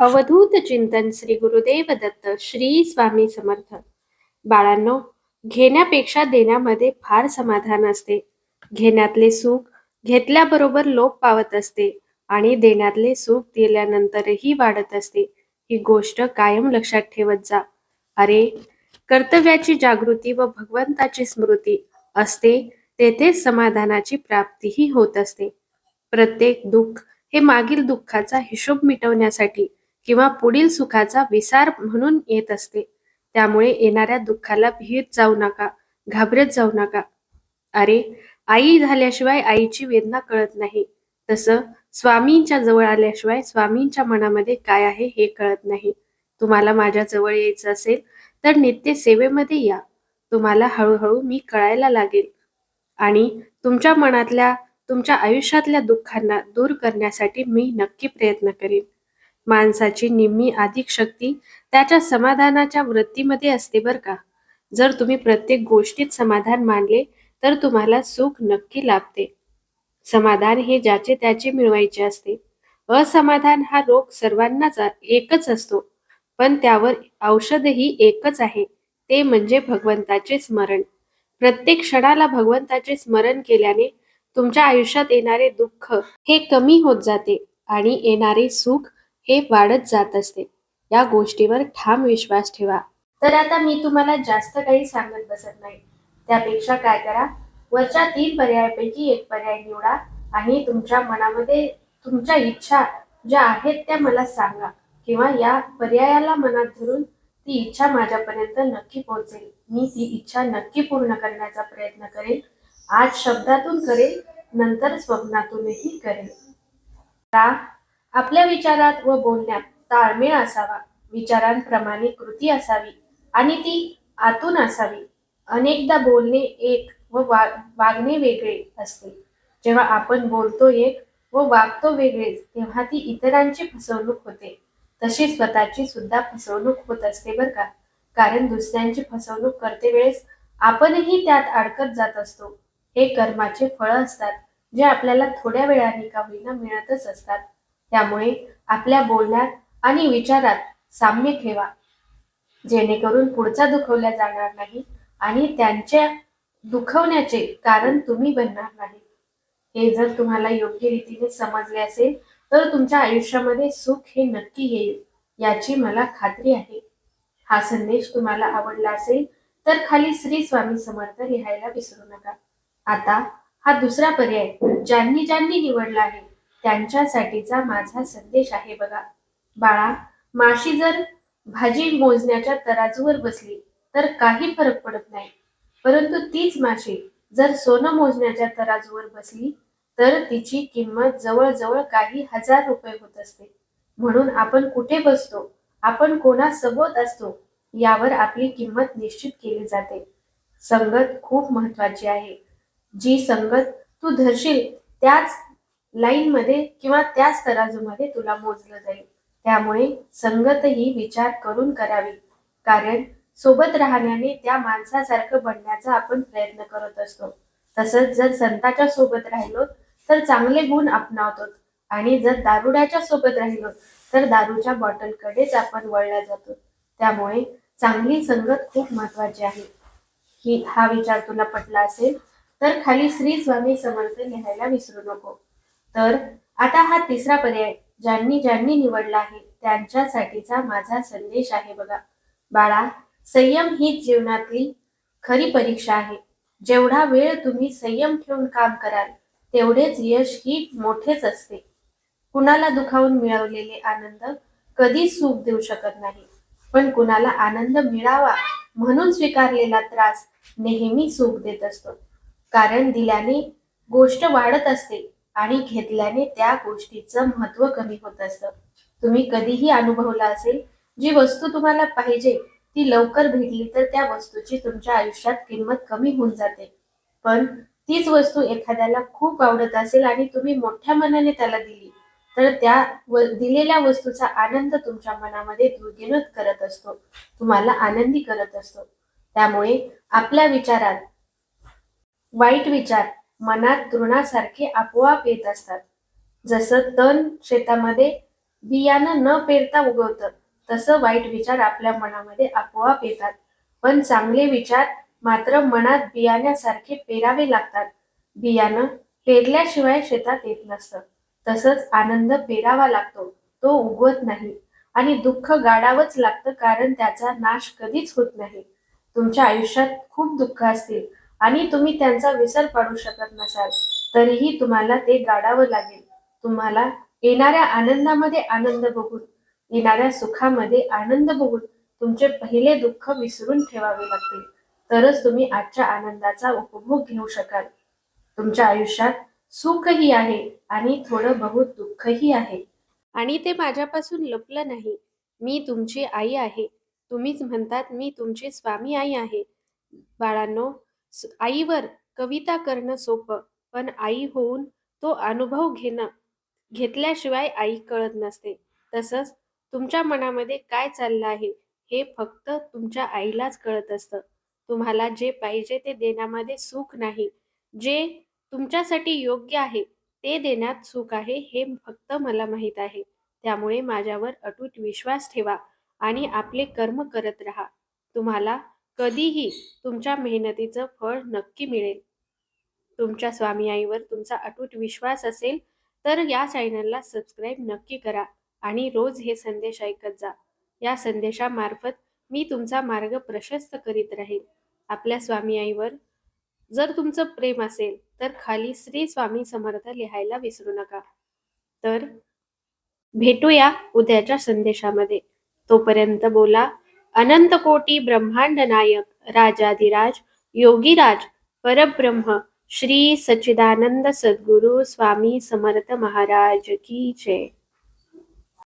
अवधूत चिंतन श्री गुरुदेव दत्त श्री स्वामी समर्थ. बाळांनो घेण्यापेक्षा देण्यामध्ये फार समाधान असते. घेण्यातले सुख घेतल्याबरोबर लोप पावत असते आणि देण्यातले सुख दिल्यानंतरही वाढत असते. ही गोष्ट कायम लक्षात ठेवत जा. अरे कर्तव्याची जागृती व भगवंताची स्मृती असते तेथेच समाधानाची प्राप्तीही होत असते. प्रत्येक दुःख हे मागील दुःखाचा हिशोब मिटवण्यासाठी किंवा पुढील सुखाचा विसार म्हणून येत असते. त्यामुळे येणाऱ्या दुःखाला भीत जाऊ नका घाबरत जाऊ नका. अरे आई झाल्याशिवाय आईची वेदना कळत नाही. तसं स्वामींच्या जवळ आल्याशिवाय स्वामींच्या मनामध्ये काय आहे हे कळत नाही. तुम्हाला माझ्या जवळ यायचं असेल तर नित्य सेवेमध्ये या. तुम्हाला हळूहळू मी कळायला लागेल. आणि तुमच्या मनातल्या तुमच्या आयुष्यातल्या दुःखांना दूर करण्यासाठी मी नक्की प्रयत्न करेन. माणसाची निम्मी अधिक शक्ती त्याच्या समाधानाच्या वृत्तीमध्ये असते बर का. जर तुम्ही प्रत्येक गोष्टीत समाधान मानले तर तुम्हाला सुख नक्की लाभते. समाधान हे ज्याचे त्याचे मिळवायचे असते. असमाधान हा रोग सर्वांनाच एकच असतो. पण त्यावर औषधही एकच आहे. ते म्हणजे भगवंताचे स्मरण. प्रत्येक क्षणाला भगवंताचे स्मरण केल्याने तुमच्या आयुष्यात येणारे दुःख हे कमी होत जाते आणि येणारे सुख हे वाढत जात असते. या गोष्टीवर ठाम विश्वास ठेवा. तर आता मी तुम्हाला जास्त काही सांगत बसत नाही. त्यापेक्षा काय करा? वरच्या तीन पर्यायापैकी एक पर्याय निवडा आणि तुमच्या मनामध्ये तुमच्या इच्छा ज्या आहेत त्या मला सांगा किंवा या पर्यायाला मनात धरून ती इच्छा माझ्यापर्यंत नक्की पोहोचेल. मी ती इच्छा नक्की पूर्ण करण्याचा प्रयत्न करेल. आज शब्दातून करेल नंतर स्वप्नातूनही करेल. का आपल्या विचारात व बोलण्यात ताळमेळ असावा. विचारांप्रमाणे कृती असावी आणि ती आतून असावी. अनेकदा बोलणे एक व वागणे वेगळे असते. जेव्हा आपण बोलतो एक व वागतो वेगळेच तेव्हा ती इतरांची फसवणूक होते. तशी स्वतःची सुद्धा फसवणूक होत असते बरं का. कारण दुसऱ्यांची फसवणूक करते वेळेस आपणही त्यात अडकत जात असतो. हे कर्माचे फळ असतात जे आपल्याला थोड्या वेळाने का होईना मिळतच असतात. त्यामुळे आपल्या बोलण्यात आणि विचारात साम्य ठेवा. जेणेकरून पुढचा दुखवल्या जाणार नाही आणि त्यांच्या दुखवण्याचे कारण तुम्ही बनणार नाही. हे जर तुम्हाला योग्य रीतीने समजले असेल तर तुमच्या आयुष्यामध्ये सुख हे नक्की येईल याची मला खात्री आहे. हा संदेश तुम्हाला आवडला असेल तर खाली श्री स्वामी समर्थ लिहायला विसरू नका. आता हा दुसरा पर्याय ज्यांनी ज्यांनी निवडला आहे त्यांच्यासाठीचा माझा संदेश आहे बघा. बाळा माशी जर भाजी मोजण्याच्या तराजूवर बसली तर काही फरक पडत नाही. परंतु तीच माशी जर सोनं मोजण्याच्या तराजूवर बसली तर तिची किंमत जवळजवळ काही हजार रुपये होत असते. म्हणून आपण कुठे बसतो आपण कोणासोबत असतो यावर आपली किंमत निश्चित केली जाते. संगत खूप महत्वाची आहे. जी संगत तू धरशील त्याच लाईनमध्ये किंवा त्याच तराजूमध्ये तुला मोजलं जाईल. त्यामुळे संगत ही विचार करून करावी. कारण सोबत राहण्याने त्या माणसासारखं बनण्याचा आपण प्रयत्न करत असतो. तसंच जर संताच्या सोबत राहिलो तर चांगले गुण अपनावतो. आणि जर दारुड्याच्या सोबत राहिलो तर दारूच्या बॉटलकडेच आपण वळला जातो. त्यामुळे चांगली संगत खूप महत्वाची आहे. ही हा विचार तुला पटला असेल तर खाली श्री स्वामी समर्थ लिहायला विसरू नको. तर आता हा तिसरा पर्याय ज्यांनी ज्यांनी निवडला आहे त्यांच्यासाठीचा माझा संदेश आहे बघा. बाळा संयम ही जीवनातली खरी परीक्षा आहे. जेवढा वेळ तुम्ही संयम ठेवून काम कराल तेवढेच यश ही मोठेच असते. कुणाला दुखावून मिळवलेले आनंद कधी सुख देऊ शकत नाही. पण कुणाला आनंद मिळावा म्हणून स्वीकारलेला त्रास नेहमी सुख देत असतो. कारण दिल्याने गोष्ट वाढत असते. आणि घेतल्याने त्या गोष्टीचं महत्त्व कमी होत असतं. तुम्ही कधीही अनुभवला असेल जी वस्तू तुम्हाला पाहिजे ती लवकर भेटली तर त्या वस्तूची तुमच्या आयुष्यात किंमत कमी होऊन जाते. पण तीच वस्तू एखाद्याला खूप आवडत असेल आणि तुम्ही मोठ्या मनाने त्याला दिली तर त्या व दिलेल्या वस्तूचा आनंद तुमच्या मनामध्ये द्विगुणित करत असतो. तुम्हाला आनंदी करत असतो. त्यामुळे आपल्या विचारात वाईट विचार मनात तृणासारखे आपोआप येत असतात. जसं तण शेतामध्ये बियाणं न पेरता उगवतं तसं वाईट विचार आपल्या मनामध्ये आपोआप येतात. पण चांगले विचार मात्र मनात बियाण्यासारखे पेरावे लागतात. बियाणं पेरल्याशिवाय शेतात येत नसतं. तसंच आनंद पेरावा लागतो. तो उगवत नाही आणि दुःख गाडावंच लागतं कारण त्याचा नाश कधीच होत नाही. तुमच्या आयुष्यात खूप दुःख असतील. आणि तुम्ही त्यांचा विसर पाडू शकत नसाल तरीही तुम्हाला ते गाडावं लागेल. तुम्हाला येणाऱ्या आनंदामध्ये आनंद बघून येणाऱ्या सुखामध्ये आनंद बघून तुमचे पहिले दुःख विसरून ठेवावे लागतील. तरच तुम्ही आजच्या आनंदाचा उपभोग घेऊ शकाल. तुमच्या आयुष्यात सुखही आहे आणि थोडं बहुत दुःखही आहे. आणि ते माझ्यापासून लपलं नाही. मी तुमची आई आहे. तुम्हीच म्हणतात मी तुमची स्वामी आई आहे. बाळांनो आईवर कविता करणं सोपं पण आई होऊन तो अनुभव घेणं घेतल्याशिवाय आई कळत नसते. तसंच तुमच्या मनामध्ये काय चाललं आहे हे फक्त तुमच्या आईलाच कळत असतं. तुम्हाला जे पाहिजे ते देण्यामध्ये सुख नाही. जे तुमच्यासाठी योग्य आहे ते देण्यात सुख आहे हे फक्त मला माहीत आहे. त्यामुळे माझ्यावर अटूट विश्वास ठेवा आणि आपले कर्म करत राहा. तुम्हाला कधीही तुमच्या मेहनतीचं फळ नक्की मिळेल. तुमच्या स्वामी आईवर तुमचा अटूट विश्वास असेल तर या चॅनलला सबस्क्राईब नक्की करा आणि रोज हे संदेश ऐकत जा. या संदेशामार्फत मी तुमचा मार्ग प्रशस्त करीत राहील आपल्या स्वामी आईवर जर तुमचं प्रेम असेल तर खाली श्री स्वामी समर्थ लिहायला विसरू नका. तर भेटूया उद्याच्या संदेशामध्ये. तोपर्यंत बोला अनंत कोटी ब्रह्मांड नायक राजाधिराज योगीराज परब्रह्म श्री सच्चिदानंद सद्गुरु स्वामी समर्थ महाराज की जय.